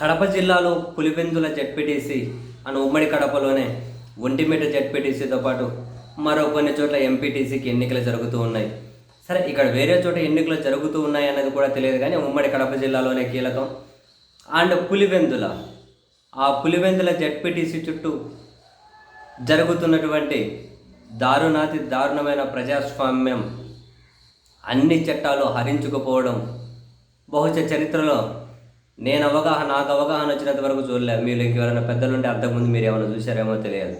కడప జిల్లాలో పులివెందుల జడ్పీటీసీ అని ఉమ్మడి కడపలోనే ఒంటిమిట జడ్పీటీసీతో పాటు మరో కొన్ని చోట్ల ఎంపీటీసీకి ఎన్నికలు జరుగుతూ ఉన్నాయి. సరే ఇక్కడ వేరే చోట ఎన్నికలు జరుగుతూ ఉన్నాయి అన్నది కూడా తెలియదు కానీ ఉమ్మడి కడప జిల్లాలోనే కీలకం. అండ్ పులివెందుల ఆ పులివెందుల జడ్పీటీసీ చుట్టూ జరుగుతున్నటువంటి దారుణాతి దారుణమైన ప్రజాస్వామ్యం అన్ని చట్టాలు హరించుకుపోవడం బహుశా చరిత్రలో నేను అవగాహన నాకు అవగాహన వచ్చినంత వరకు చూడలేదు మీరు ఇంకెవరైనా పెద్దలుంటే అంతకుముందు మీరు ఏమైనా చూసారేమో తెలియదు.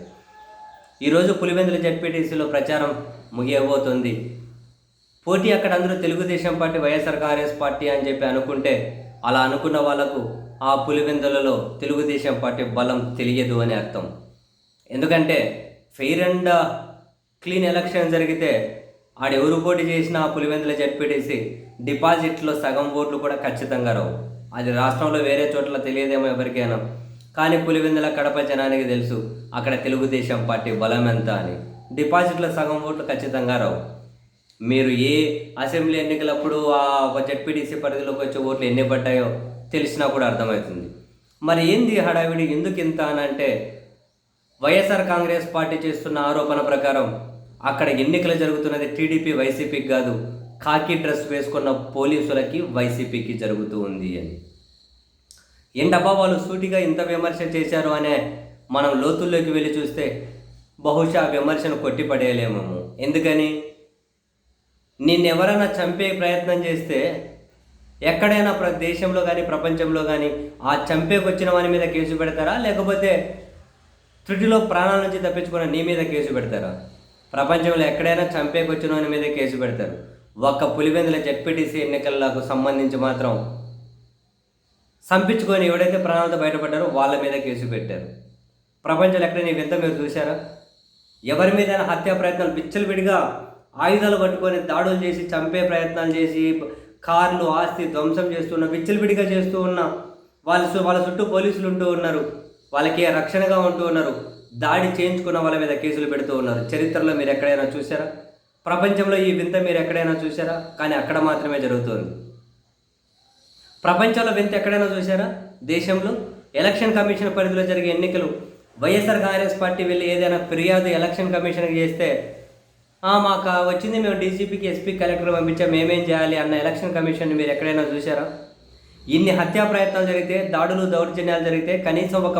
ఈరోజు పులివెందుల జడ్పీటీసీలో ప్రచారం ముగియబోతుంది. పోటీ అక్కడ అందరూ తెలుగుదేశం పార్టీ వైఎస్ఆర్ కాంగ్రెస్ పార్టీ అని చెప్పి అనుకుంటే అలా అనుకున్న వాళ్ళకు ఆ పులివెందులలో తెలుగుదేశం పార్టీ బలం తెలియదు అని అర్థం. ఎందుకంటే ఫెయిర్ అండ్ క్లీన్ ఎలక్షన్ జరిగితే ఆడెవరు పోటీ చేసినా ఆ పులివెందుల జడ్పీటీసీ డిపాజిట్లో సగం ఓట్లు కూడా ఖచ్చితంగా రావు. అది రాష్ట్రంలో వేరే చోట్ల తెలియదేమో ఎవరికైనా. కానీ పులివెందుల కడప జనానికి తెలుసు అక్కడ తెలుగుదేశం పార్టీ బలం ఎంత అని. డిపాజిట్ల సగం ఓట్లు ఖచ్చితంగా రావు. మీరు ఏ అసెంబ్లీ ఎన్నికలప్పుడు ఆ ఒక జడ్పీటీసీ పరిధిలోకి వచ్చే ఓట్లు ఎన్ని పడ్డాయో తెలిసినా కూడా అర్థమవుతుంది. మరి ఏంది హడావిడి? ఎందుకు ఇంత అని అంటే వైఎస్ఆర్ కాంగ్రెస్ పార్టీ చేస్తున్న ఆరోపణ ప్రకారం అక్కడ ఎన్నికలు జరుగుతున్నది టీడీపీ వైసీపీకి కాదు. కాకి డ్రెస్ వేసుకున్న పోలీసులకి వైసీపీకి జరుగుతూ ఉంది అని. ఏంటబ్బా వాళ్ళు సూటిగా ఇంత విమర్శ చేశారు అనే మనం లోతుల్లోకి వెళ్ళి చూస్తే బహుశా ఆ విమర్శను కొట్టిపడేయలేము. ఎందుకని? నిన్నెవరైనా చంపే ప్రయత్నం చేస్తే ఎక్కడైనా ప్ర దేశంలో కానీ ప్రపంచంలో కానీ ఆ చంపేకి వచ్చిన వాని మీద కేసు పెడతారా? లేకపోతే త్రుటిలో ప్రాణాల నుంచి తప్పించుకున్న నీ మీద కేసు పెడతారా? ప్రపంచంలో ఎక్కడైనా చంపేకి వచ్చిన వాని మీద కేసు పెడతారు. ఒక్క పులివెందుల జడ్పీటీసీ ఎన్నికలకు సంబంధించి మాత్రం సంపించుకొని ఎవడైతే ప్రాణాలతో బయటపడ్డారో వాళ్ళ మీద కేసు పెట్టారు. ప్రపంచంలో ఎక్కడైనా వింత మీరు చూశారా? ఎవరి మీద హత్యా ప్రయత్నాలు విచ్చలవిడిగా ఆయుధాలు పట్టుకొని దాడులు చేసి చంపే ప్రయత్నాలు చేసి కార్లు ఆస్తి ధ్వంసం చేస్తున్న విచ్చలవిడిగా చేస్తూ ఉన్న వాళ్ళ వాళ్ళ చుట్టూ పోలీసులు ఉంటూ ఉన్నారు. వాళ్ళకి రక్షణగా ఉంటూ ఉన్నారు. దాడి చేయించుకున్న వాళ్ళ మీద కేసులు పెడుతూ ఉన్నారు. చరిత్రలో మీరు ఎక్కడైనా చూసారా ప్రపంచంలో ఈ వింత మీరు ఎక్కడైనా చూసారా కానీ అక్కడ మాత్రమే జరుగుతుంది. ప్రపంచంలో వింత ఎక్కడైనా చూసారా దేశంలో ఎలక్షన్ కమిషన్ పరిధిలో జరిగే ఎన్నికలు వైఎస్ఆర్ కాంగ్రెస్ పార్టీ వెళ్ళి ఏదైనా ఫిర్యాదు ఎలక్షన్ కమిషన్కి చేస్తే మాకు వచ్చింది మేము డీజీపీకి ఎస్పీ కలెక్టర్ పంపించాం మేమేం చేయాలి అన్న ఎలక్షన్ కమిషన్ మీరు ఎక్కడైనా చూసారా ఇన్ని హత్యా ప్రయత్నాలు జరిగితే దాడులు దౌర్జన్యాలు జరిగితే కనీసం ఒక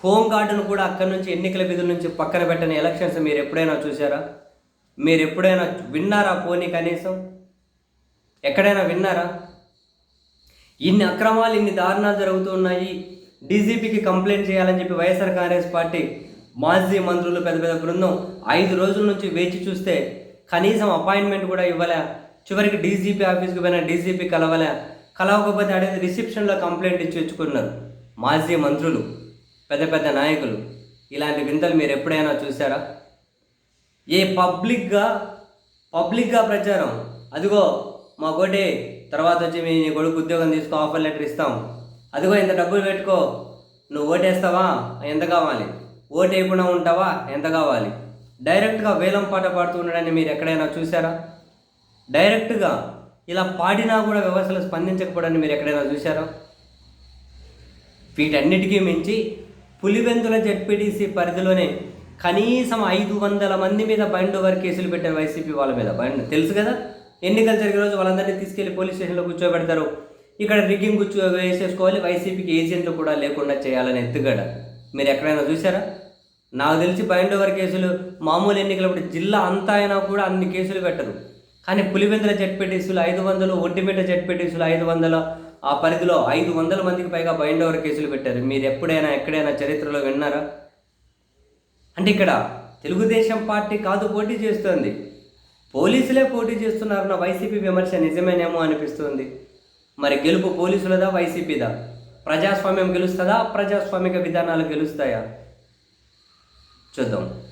హోమ్ గార్డును కూడా అక్కడి నుంచి ఎన్నికల విధుల నుంచి పక్కన పెట్టని ఎలక్షన్స్ మీరు ఎప్పుడైనా చూసారా మీరు ఎప్పుడైనా విన్నారా పోనీ కనీసం? ఎక్కడైనా విన్నారా? ఇన్ని అక్రమాలు ఇన్ని దారుణాలు జరుగుతున్నాయి డీజీపీకి కంప్లైంట్ చేయాలని చెప్పి వైఎస్ఆర్ కాంగ్రెస్ పార్టీ మాజీ మంత్రులు పెద్ద పెద్ద బృందం ఐదు రోజుల నుంచి వేచి చూస్తే కనీసం అపాయింట్మెంట్ కూడా ఇవ్వలే. చివరికి డీజీపీ ఆఫీస్కి పోయిన డీజీపీ కలవలే. కలవకపోతే అడిగితే రిసెప్షన్లో కంప్లైంట్ ఇచ్చి వచ్చుకున్నారు మాజీ మంత్రులు పెద్ద పెద్ద నాయకులు. ఇలాంటి వింతలు మీరు ఎప్పుడైనా చూసారా ఏ పబ్లిక్గా పబ్లిక్గా ప్రచారం? అదిగో మా కోటి తర్వాత వచ్చి మీ నీ కొడుకు ఉద్యోగం తీసుకో ఆఫర్ లెటర్ ఇస్తాం. అదిగో ఇంత డబ్బులు పెట్టుకో. నువ్వు ఓటేస్తావా ఎంత కావాలి? ఓటు వేయకుండా ఉంటావా? ఎంత కావాలి? డైరెక్ట్గా వేలం పాట పాడుతూ ఉండడాన్ని మీరు ఎక్కడైనా చూసారా డైరెక్ట్గా ఇలా పాడినా కూడా వ్యవస్థలు స్పందించకపోవడాన్ని మీరు ఎక్కడైనా చూసారా వీటన్నిటికీ మించి పులివెందుల జడ్పీటీసీ పరిధిలోనే కనీసం ఐదు వందల మంది మీద బైండ్ ఓవర్ కేసులు పెట్టారు వైసీపీ వాళ్ళ మీద. బైండ్ తెలుసు కదా? ఎన్నికలు జరిగే రోజు వాళ్ళందరినీ తీసుకెళ్ళి పోలీస్ స్టేషన్లో కూర్చోబెడతారు. ఇక్కడ రిగ్గింగ్ కూర్చో వేసేసుకోవాలి. వైసీపీకి ఏజెంట్లు కూడా లేకుండా చేయాలని ఎత్తుగడ. మీరు ఎక్కడైనా చూసారా నాకు తెలిసి బైండ్ ఓవర్ కేసులు మామూలు ఎన్నికలప్పుడు జిల్లా అంతా అయినా కూడా అన్ని కేసులు పెట్టరు. కానీ పులివెందుల జడ్పీటీసులు ఐదు వందలు ఒంటిమిట్ట జడ్పీటీసులు ఐదు వందల ఆ పరిధిలో ఐదు వందల మందికి పైగా బైండ్ ఓవర్ కేసులు పెట్టారు. మీరు ఎప్పుడైనా ఎక్కడైనా చరిత్రలో విన్నారా? అంటే ఇక్కడ తెలుగుదేశం పార్టీ కాదు పోటీ చేస్తోంది. పోలీసులే పోటీ చేస్తున్నారన్న వైసీపీ విమర్శ నిజమేనేమో అనిపిస్తుంది. మరి గెలుపు పోలీసులదా వైసీపీదా? ప్రజాస్వామ్యం గెలుస్తుందా ప్రజాస్వామిక విధానాలు గెలుస్తాయా? చూద్దాం.